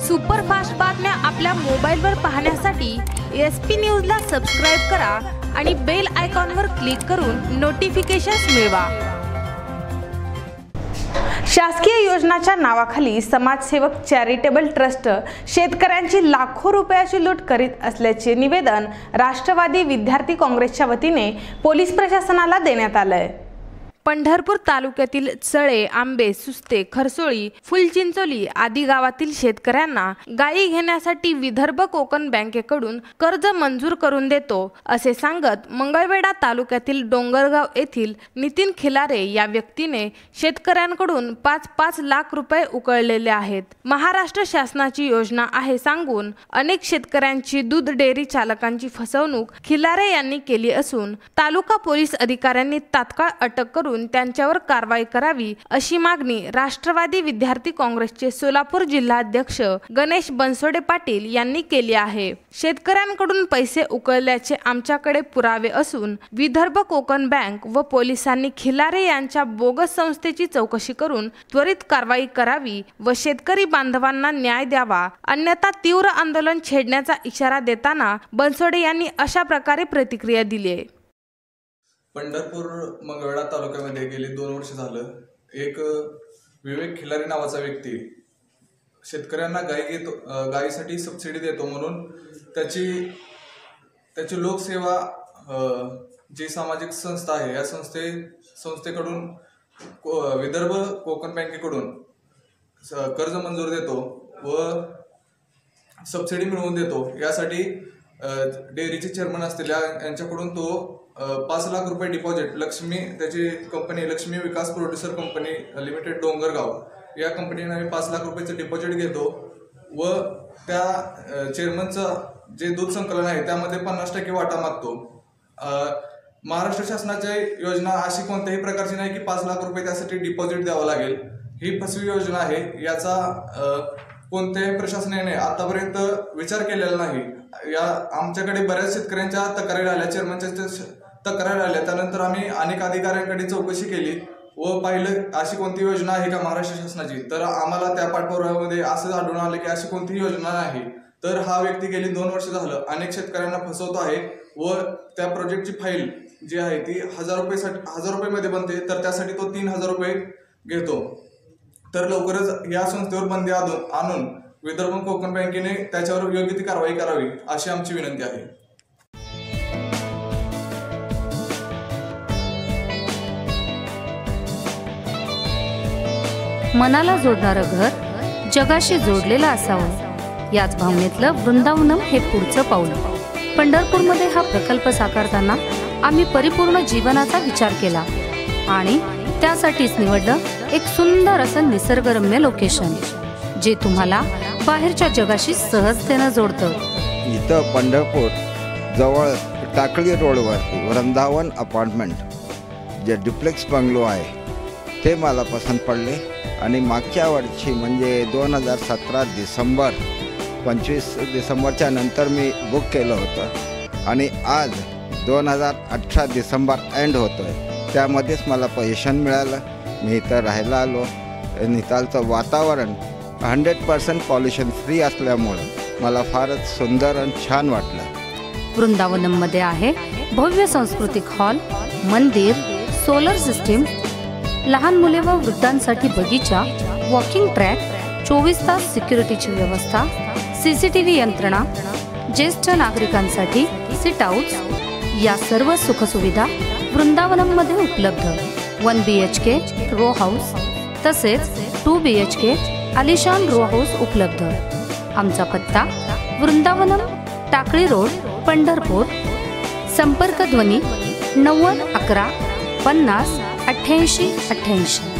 Superfast बातम्या आपल्या मोबाईलवर पाहण्यासाठी एस पी न्यूजला सबस्क्राईब करा आणि बेल आयकॉनवर क्लिक करून नोटिफिकेशन्स मिळवा. शासकीय योजनाच्या नावाखाली समाजसेवक चॅरिटेबल ट्रस्ट शेतकऱ्यांची लाखो रुपयाची लूट करीत असल्याचे निवेदन राष्ट्रवादी विद्यार्थी काँग्रेसच्या वतीने पोलीस प्रशासनाला देण्यात आलं आहे पंढरपूर तालुक्यातील चळे आंबे सुस्ते खरसोळी फुलचिंचोली आदी गावातील शेतकऱ्यांना गायी घेण्यासाठी विदर्भ कोकण बँकेकडून कर्ज मंजूर करून देतो असे सांगत मंगळवेढा तालुक्यातील डोंगरगाव येथील नितीन खिलारे या व्यक्तीने शेतकऱ्यांकडून पाच पाच लाख रुपये उकळलेले आहेत. महाराष्ट्र शासनाची योजना आहे सांगून अनेक शेतकऱ्यांची दूध डेअरी चालकांची फसवणूक खिलारे यांनी केली असून तालुका पोलीस अधिकाऱ्यांनी तात्काळ अटक करून त्यांच्यावर कारवाई करावी अशी मागणी राष्ट्रवादी विद्यार्थी काँग्रेसचे सोलापूर जिल्हाध्यक्ष गणेश बनसोडे पाटील यांनी केली आहे. शेतकऱ्यांकडून पैसे उकळल्याचे आमच्याकडे पुरावे असून विदर्भ कोकण बँक व पोलिसांनी खिलारे यांच्या बोगस संस्थेची चौकशी करून त्वरित कारवाई करावी व शेतकरी बांधवांना न्याय द्यावा अन्यथा तीव्र आंदोलन छेडण्याचा इशारा देताना बनसोडे यांनी अशा प्रकारे प्रतिक्रिया दिली आहे. पंढरपूर मंगळवेढा तालुक्यामध्ये गेले दोन वर्ष झालं. एक विवेक खिलारी नावाचा व्यक्ती. शेतकऱ्यांना गाई घेतो गाईसाठी गायीसाठी सबसिडी देतो म्हणून त्याची त्याची लोकसेवा जी सामाजिक संस्था आहे या संस्थे संस्थेकडून को- विदर्भ कोकण बँकेकडून स- कर्ज मंजूर देतो व सबसिडी मिळवून देतो. यासाठी डेअरीचे चेअरमन असतील या- यांच्याकडून तो पाच लाख रुपये डिपॉझिट लक्ष्मी त्याची company Lakshmi Vikas producer company limited Dongargaon या कंपनीने आम्ही पाच लाख रुपयाचं डिपॉझिट घेतो व त्या चेअरमनचं जे दूध संकलन आहे त्यामध्ये पन्नास टक्के वाटा मागतो. महाराष्ट्र शासनाची योजना अशी कोणत्याही प्रकारची नाही की पाच लाख रुपये त्यासाठी डिपॉझिट द्यावं लागेल. ही फसवी योजना आहे याचा कोणत्याही प्रशासनाने आतापर्यंत विचार केलेला नाही. या आमच्याकडे बऱ्याच शेतकऱ्यांच्या तक्रारी आल्या चेअरमनच्या तक्रारी आल्या त्यानंतर आम्ही अनेक अधिकाऱ्यांकडे चौकशी केली व पाहिलं अशी कोणती योजना आहे का महाराष्ट्र शासनाची. तर आम्हाला त्या पाठपुराव्यामध्ये असं आढळून आलं की अशी कोणतीही योजना नाही. तर हा व्यक्ती गेली दोन वर्ष झालं अनेक शेतकऱ्यांना फसवतो आहे व त्या प्रोजेक्टची फाईल जी आहे ती हजार रुपयेसाठी हजार रुपयेमध्ये बनते तर त्यासाठी तो तीन हजार रुपये घेतो. तर लवकरच या संस्थेवर बंदी आणून विदर्भ कोकण बँकेने त्याच्यावर योग्य ती कारवाई करावी अशी आमची विनंती आहे. मनाला जोडणारं घर जगाशी जोडलेलं असावं. याच भावनेतलं वृंदावनम हे पुढचं पाऊल. पंढरपूरमध्ये हा प्रकल्प साकारताना आम्ही परिपूर्ण जीवनाचा विचार केला. आणि त्यासाठीच निवडलं एक सुंदर असं निसर्गरम्य लोकेशन जे तुम्हाला बाहेरच्या जगाशी सहजतेनं जोडतं. इथं पंढरपूर जवळ टाकळी रोडवर वृंदावन अपार्टमेंट जे डुप्लेक्स बंगलो आहे ते मला पसंत पडले. आणि मागच्या वर्षी म्हणजे दोन हजार सतरा डिसेंबर पंचवीस डिसेंबरच्या नंतर मी बुक केलं होतं. आणि आज दोन हजार अठरा डिसेंबर एंड होतो आहे त्यामध्येच मला पोझिशन मिळालं. मी इथं राहायला आलो. नितालचं वातावरण हंड्रेड पर्सेंट पॉल्युशन फ्री असल्यामुळं मला फारच सुंदर आणि छान वाटलं. वृंदावनममध्ये आहे भव्य सांस्कृतिक हॉल मंदिर सोलर सिस्टीम लहान मुले व वृद्धांसाठी बगीचा वॉकिंग ट्रॅक चोवीस तास सिक्युरिटीची व्यवस्था सीसीटीव्ही यंत्रणा ज्येष्ठ नागरिकांसाठी सिट आउट्स या सर्व सुखसुविधा वृंदावनममध्ये उपलब्ध. One B H K row house तसेच टू बी एच के आलिशान रो हाऊस उपलब्ध. आमचा पत्ता वृंदावनम टाकळी रोड पंढरपूर. संपर्क ध्वनी नव्वद अकरा पन्नास अठ्ठ्याऐंशी अठ्ठ्याऐंशी.